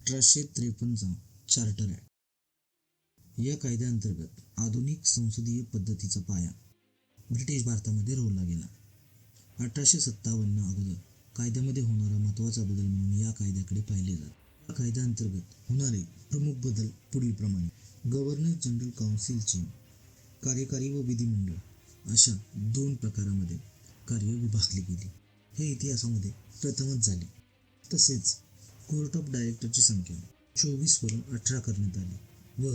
अठराशे त्रेपन्नचा charter act. या कायद्याअंतर्गत आधुनिक संसदीय पद्धतीचा पाया ब्रिटिश भारतामध्ये रोवला गेला. अठराशे सत्तावन्न अगोदर कायद्यामध्ये होणारा महत्त्वाचा बदल म्हणून या कायद्याकडे पाहिले जात. या कायद्याअंतर्गत होणारे प्रमुख बदल पुढीलप्रमाणे. गव्हर्नर जनरल काउन्सिलचे कार्यकारी व विधिमंडळ अशा दोन प्रकारामध्ये कार्य विभागली गेली. हे इतिहासामध्ये प्रथमच झाले. तसेच कोर्ट ऑफ डायरेक्टरची संख्या चोवीसवरून अठरा करण्यात आली व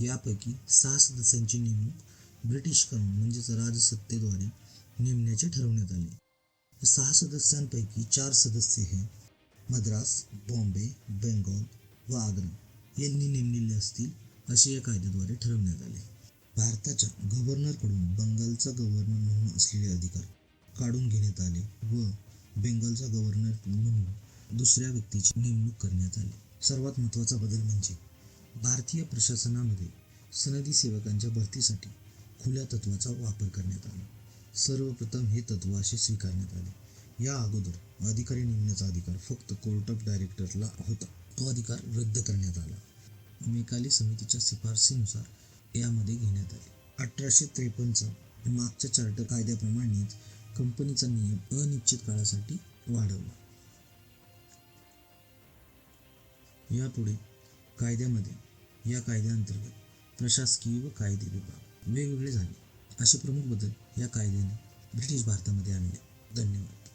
यापैकी सहा सदस्यांची नेमणूक ब्रिटिश कानून म्हणजेच राजसत्तेद्वारे नेमण्याचे ठरवण्यात आले. सहा सदस्यांपैकी चार सदस्य हे मद्रास बॉम्बे बेंगॉल व आग्रा यांनी नेमलेले असतील असे या कायद्याद्वारे ठरवण्यात आले. भारताच्या गव्हर्नरकडून बंगालचा गव्हर्नर म्हणून असलेले अधिकार काढून घेण्यात आले व बेंगॉलचा गव्हर्नर म्हणून दुसऱ्या व्यक्तीची नेमणूक करण्यात आली. सर्वात महत्त्वाचा बदल म्हणजे भारतीय प्रशासनामध्ये सनदी सेवकांच्या भरतीसाठी खुल्या तत्वाचा वापर करण्यात आला. सर्वप्रथम हे तत्व असे स्वीकारण्यात आले. या अगोदर अधिकारी नेमण्याचा अधिकार फक्त कोर्ट ऑफ डायरेक्टरला होता. तो अधिकार रद्द करण्यात आला. मेकाली समितीच्या शिफारसीनुसार यामध्ये घेण्यात आले. अठराशे त्रेपन्नचा मागच्या चार्टर कायद्याप्रमाणेच कंपनीचा नियम अनिश्चित काळासाठी वाढवला. यापुढे कायद्यामध्ये या कायद्याअंतर्गत प्रशासकीय व कायदे विभाग वेगवेगळे झाले. असे प्रमुख बदल या कायद्याने ब्रिटिश भारतामध्ये आणले. धन्यवाद.